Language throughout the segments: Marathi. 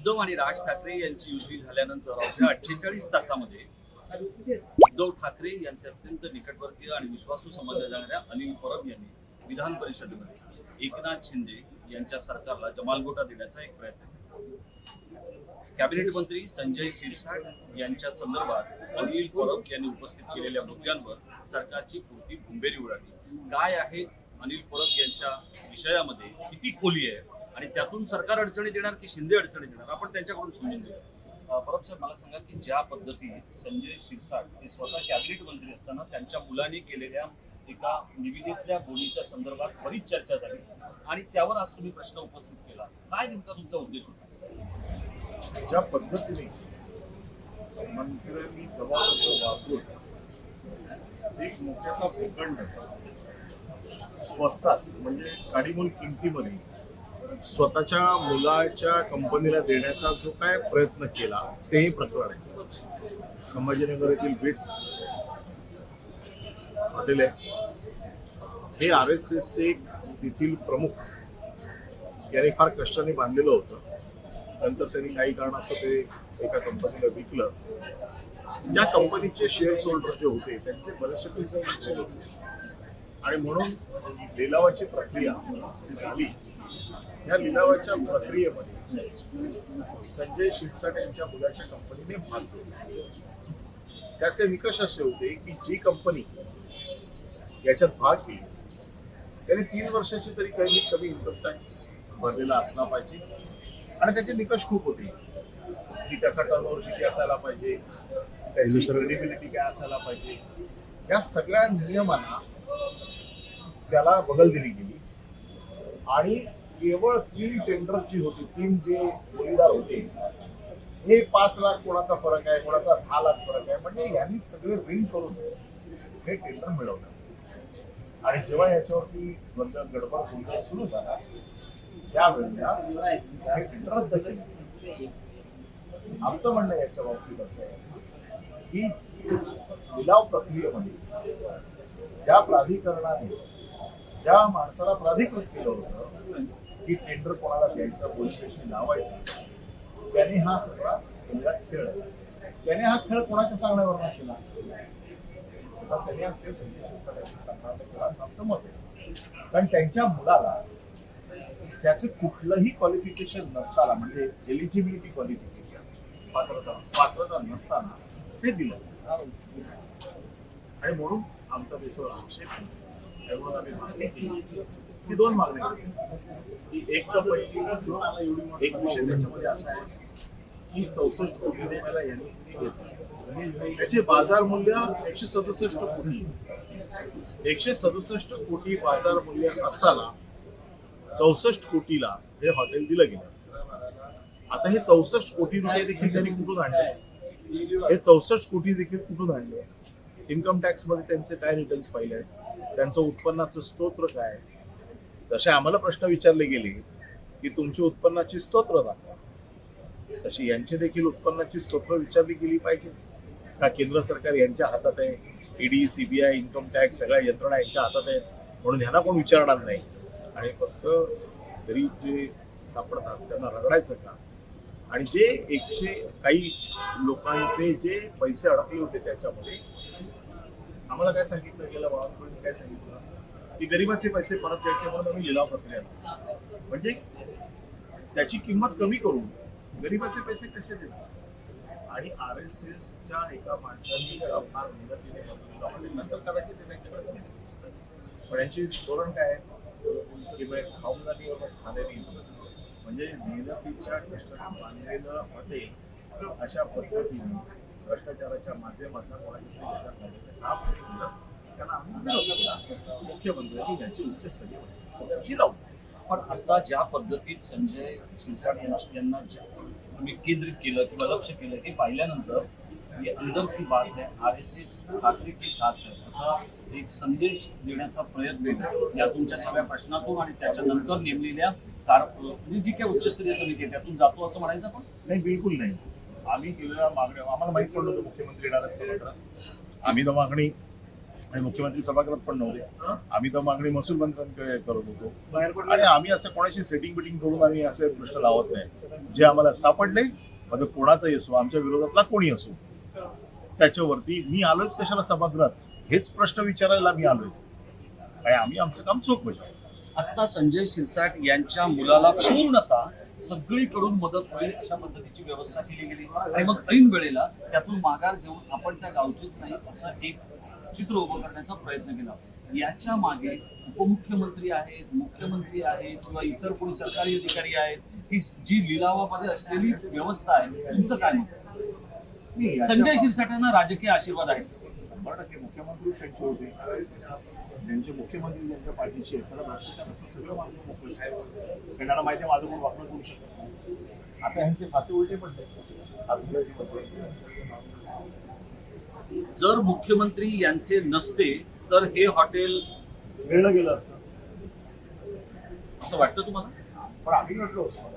उद्धव आणि राज ठाकरे यांची युती झाल्यानंतर अवघ्या अठ्ठेचाळीस तासामध्ये उद्धव ठाकरे यांचे अत्यंत निकटवर्तीय आणि विश्वासू समजल्या जाणाऱ्या अनिल परब यांनी विधान परिषदेमध्ये एकनाथ शिंदे यांच्या सरकारला जमालगोटा देण्याचा एक प्रयत्न केला. कॅबिनेट मंत्री संजय शिरसाट यांच्या संदर्भात अनिल परब यांनी उपस्थित केलेल्या मुद्द्यांवर सरकारची पुरती भुंबेरी उडाली. काय आहे अनिल परब यांच्या विषयामध्ये किती खोली आहे? आणि त्यातून सरकार अडचणीत येणार की शिंदे अडचणीत येणार? आपण त्यांच्याकडून समजून घेऊया अं, परब साहेब मला सांगा की ज्या पद्धतीने संजय शिरसाट हे स्वतः कॅबिनेट मंत्री असताना त्यांच्या मुलाने केलेल्या एका निविदेतल्या बोलीच्या संदर्भात बरीच चर्चा झाली आणि त्यावर आज तुम्ही प्रश्न उपस्थित केला. काय नेमका तुमचा उद्देश होता? ज्या पद्धतीने मंत्र्यांनी दबावतंत्र वापरून एक मोक्याचा भूखंड स्वस्तात म्हणजे काडीमूल किमतीमध्ये स्वतःच्या मुलाच्या कंपनीला देण्याचा जो काय प्रयत्न केला तेही प्रकरण आहे. संभाजीनगर येथील बिट्स हॉटेल आहे. हे आर एस एसचे तेथील प्रमुख यांनी फार कष्टाने बांधलेलं होतं. नंतर त्यांनी काही कारणास्तव ते एका कंपनीला विकलं. त्या कंपनीचे शेअर होल्डर जे होते त्यांचे बरेचसे पैसे होते. आणि म्हणून लिलावाची प्रक्रिया जी झाली ह्या लिलावाच्या प्रक्रियेमध्ये संजय शिरसाट यांच्या मुलाच्या कंपनीने भाग घेतला. त्याचे निकष असे होते की जी कंपनी याच्यात भाग घेईल त्याने तीन वर्षाची तरी कमीत कमी इन्कम टॅक्स भरलेला असला पाहिजे. आणि त्याचे निकष खूप होते की त्याचा टर्नओव्हर किती असायला पाहिजे त्याची क्रेडिबिलिटी काय असायला पाहिजे. या सगळ्या नियमांना त्याला बगल दिली गेली. आणि केवळ तीन टेंडरची होती तीन जे जोडीदार होते हे पाच लाख कोणाचा फरक आहे कोणाचा दहा लाख फरक आहे म्हणजे यांनी सगळे रिंग करून हे टेंडर मिळवलं. आणि जेव्हा याच्यावरती बंद गडबड गोंधळ सुरू झाला त्यावेळेला हे टेंडर रद्द केलं. आमचं म्हणणं याच्या बाबतीत असं आहे की लिलाव प्रक्रियेमध्ये ज्या प्राधिकरणाने ज्या माणसाला प्राधिकृत केलं होतं की टेंडर कोणाला द्यायचं पोलीस स्टेशन लावायची. त्याने हा सगळा खेळ. त्याने हा खेळ कोणाच्या सांगण्यावर नाही केला? त्याने आमच्या संजय शिरसाटांच्या असं आमचं मत आहे. कारण त्यांच्या मुलाला त्याचं कुठलंही क्वालिफिकेशन नसताना म्हणजे एलिजिबिलिटी क्वालिफिकेशन पात्रता पात्रता नसताना ते दिलं. आणि म्हणून आमचा त्याच्यावर आक्षेप त्यामुळे आम्ही मागणी केली. मी दोन मागण्या केल्या. एक तर पहिली एक विषय त्याच्यामध्ये असा आहे की चौसष्ट कोटी रुपयाला यांनी घेतलं. त्याचे बाजार मूल्य एकशे सदुसष्ट कोटी. एकशे सदुसष्ट कोटी बाजार मूल्य असताना चौसष्ट कोटीला हे हॉटेल दिलं गेलं. आता हे चौसष्ट कोटी रुपये देखील त्यांनी कुठून आणले? हे चौसष्ट कोटी देखील कुठून आणले? इन्कम टॅक्समध्ये त्यांचे काय रिटर्न्स पाहिले आहेत? त्यांचं उत्पन्नाचं स्तोत्र काय आहे? जसे आम्हाला प्रश्न विचारले गेले की तुमची उत्पन्नाची स्तोत्र दाखवा. तशी यांची देखील उत्पन्नाची स्तोत्र विचारली गेली पाहिजे. का केंद्र सरकार यांच्या हातात आहे? ईडी सीबीआय इन्कम टॅक्स सगळ्या यंत्रणा यांच्या हातात आहेत? म्हणून ह्यांना कोण विचारणार नाही? आणि फक्त गरीब जे सापडतात त्यांना रगडायचं का आणि जे एकशे काही लोकांचे जे पैसे अडकले होते त्याच्यामध्ये आम्हाला काय सांगितलं गेलं? बाळांकडून काय सांगितलं? की गरिबाचे पैसे परत द्यायचे म्हणून आम्ही लिलाव प्रक्रिया म्हणजे त्याची किंमत कमी करून गरिबाचे पैसे कसे देतात आणि आर एस एसच्या एका माणसाने जर फार मेहनत केली. हॉटेल नंतर कदाचित ते त्यांच्याकडे असेल पण यांची धोरण काय आहे? की म्हणजे खाऊन जाणी खाणे म्हणजे मेहनतीच्या कष्टाने बांधलेलं हॉटेल अशा पद्धतीने भ्रष्टाचाराच्या माध्यमातून कोणाच्या काम केलं. मुख्यमंत्र्यांनी उच्चस्तरीय बैठक लावली पण आता ज्या पद्धतीत संजय शिरसाट यांना- तुम्ही केंद्रित केलं किंवा लक्ष केलं हे पाहिल्यानंतर ये अंदर की बात है आर एस एस ठाकरे की साथ है असा एक संदेश देण्याचा प्रयत्न या तुमच्या सगळ्या प्रश्नातून आणि त्याच्यानंतर नेमलेल्या म्हणजे जी काही उच्चस्तरीय समिती आहे त्यातून जातो असं म्हणायचं पण नाही बिलकुल नाही. आम्ही केलेल्या मागण्या आम्हाला माहीत पडलं होतं मुख्यमंत्री येणारच आम्ही तर मागणी आणि मुख्यमंत्री सभागृहात पण नव्हते. आम्ही तर मागणी महसूल मंत्र्यांकडे करत होतो. आणि आम्ही असं कोणाशी सेटिंग बिटिंग करून आम्ही असे प्रश्न लावत नाही. जे आम्हाला सापडले मग तो कोणाचाही असो आमच्या विरोधातला कोणी असो. त्याच्यावरती मी आलोच कशाला सभागृहात? हेच प्रश्न विचारायला मी आलोय. आणि आम्ही आमचं काम चोख बजावलं आता संजय शिरसाट यांच्या मुलाला पूर्णतः सगळीकडून मदत होईल अशा पद्धतीची व्यवस्था केली गेली. आणि मग ऐन वेळेला त्यातून माघार घेऊन आपण त्या गावचीच नाही असं एक चित्र उभं करण्याचा प्रयत्न केला. याच्या मागे उपमुख्यमंत्री आहेत मुख्यमंत्री आहेत किंवा इतर कोणी सरकारी अधिकारी आहेत ही जी लिलावामध्ये असलेली व्यवस्था आहे तुमचं काय मत संजय शिरसाटांना राजकीय आशीर्वाद आहे. शंभर टक्के मुख्यमंत्रीच त्यांचे होते. त्यांचे मुख्यमंत्री त्यांच्या पाठीशी आहेत त्याला भ्रष्टाचाराचं सगळं मार्ग मोकळं आहे. त्यांना माहिती आहे माझं कोण वापरत करू शकत नाही. आता ह्यांचे फासे उलटे पडले. जर मुख्यमंत्री यांचे नसते तर हे हॉटेल मिळलं गेलं असतं. असं वाटतं तुम्हाला? पण आम्ही लढलो असतो.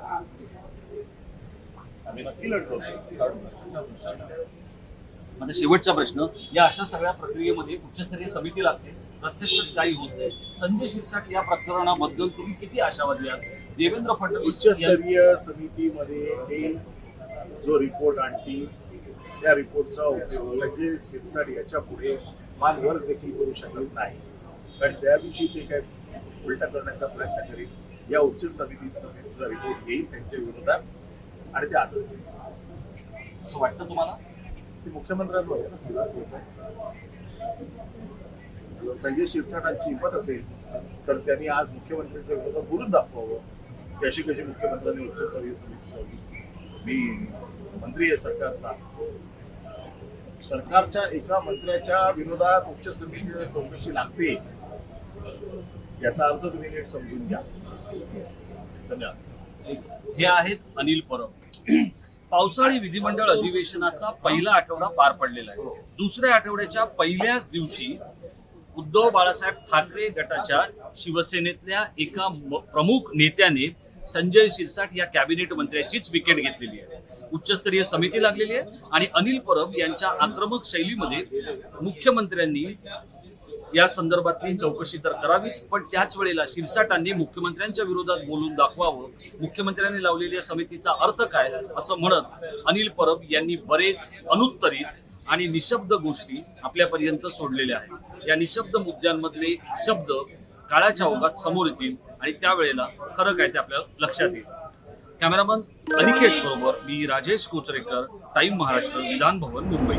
आम्ही नक्की लढलो असतो. माझा शेवटचा प्रश्न या अशा सगळ्या प्रक्रियेमध्ये उच्चस्तरीय समिती लागते प्रत्यक्षात काही होत नाही. संजय शिरसाट या प्रकरणाबद्दल तुम्ही किती आशावादी आहात देवेंद्र फडणवीस उच्चस्तरीय समितीमध्ये ते जो रिपोर्ट आणतील त्या रिपोर्टचा उपयोग संजय शिरसाट याच्यापुढे मानवर देखील करू शकत नाही. कारण त्या दिवशी ते काय उलटा करण्याचा प्रयत्न करील या उच्च समिती समितीचा रिपोर्ट येईल त्यांच्या विरोधात आणि ते आजच नाही असं वाटतं तुम्हाला? ते मुख्यमंत्र्यांवर आहे. संजय शिरसाटांची हिंमत असेल तर त्यांनी आज मुख्यमंत्र्यांच्या विरोधात बोलून दाखवावं. की अशी कशी मुख्यमंत्र्यांनी उच्चस्तरीय समिती मी मंत्री आहे सरकारचा. सरकारच्या एका मंत्र्याच्या विरोधात उच्च समिती चौकशी लागते. याचा अर्थ तुम्ही नीट समजून घ्या. धन्यवाद. हे आहेत अनिल परब. पावसाळी विधिमंडळ अधिवेशनाचा पहिला आठवडा पार पडलेला आहे. दुसऱ्या आठवड्याच्या पहिल्याच दिवशी उद्धव बाळासाहेब ठाकरे गटाच्या शिवसेनेतल्या एका प्रमुख नेत्याने संजय शिरसाट या कॅबिनेट मंत्र्याचीच विकेट घेतलेली आहे. उच्चस्तरीय समिती लागलेली आहे आणि अनिल परब यांच्या आक्रमक शैलीमध्ये मुख्यमंत्र्यांनी या संदर्भातली चौकशी तर करावीच पण त्याच वेळेला शिरसाटांनी मुख्यमंत्र्यांच्या विरोधात बोलून दाखवावं. मुख्यमंत्र्यांनी लावलेल्या समितीचा अर्थ काय असं म्हणत अनिल परब यांनी बरेच अनुत्तरित आणि निशब्द गोष्टी आपल्यापर्यंत सोडलेल्या आहेत. या निशब्द मुद्द्यांमधले शब्द काळाच्या ओघात समोर येतील आणि त्यावेळेला खरं काय ते आपल्याला लक्षात येईल. कॅमेरामन अनिकेत बरोबर मी राजेश कोचरेकर टाईम महाराष्ट्र विधान भवन मुंबई.